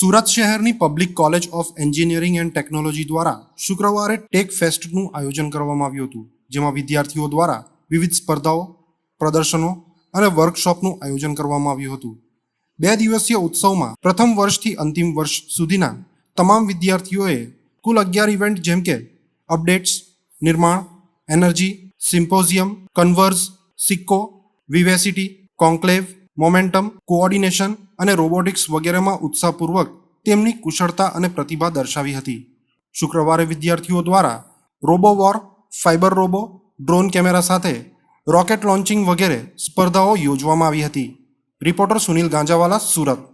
સુરત શહેરની public college of engineering and technology દ્વારા શુક્રવારે ટેક ફેસ્ટનું આયોજન કરવામાં આવ્યું હતું, જેમાં વિદ્યાર્થીઓ દ્વારા વિવિધ સ્પર્ધાઓ, પ્રદર્શનો અને વર્કશોપનું આયોજન કરવામાં આવ્યું હતું. બે દિવસીય ઉત્સવમાં પ્રથમ વર્ષથી અંતિમ વર્ષ સુધીના તમામ વિદ્યાર્થીઓએ કુલ અગિયાર ઇવેન્ટ જેમ કે અપડેટ્સ, નિર્માણ, એનર્જી, સિમ્પોઝિયમ, કન્વર્ઝ, સિક્કો, વિવેસિટી, કોન્ક્લેવ મોમેન્ટમ, કોઓર્ડિનેશન અને રોબોટિક્સ વગેરેમાં ઉત્સાહપૂર્વક તેમની કુશળતા અને પ્રતિભા દર્શાવી હતી. શુક્રવારે વિદ્યાર્થીઓ દ્વારા robo war fiber robo, drone camera સાથે રોકેટ લોન્ચિંગ વગેરે સ્પર્ધાઓ યોજવામાં આવી હતી. રિપોર્ટર સુનિલ ગાંજાવાલા, સુરત.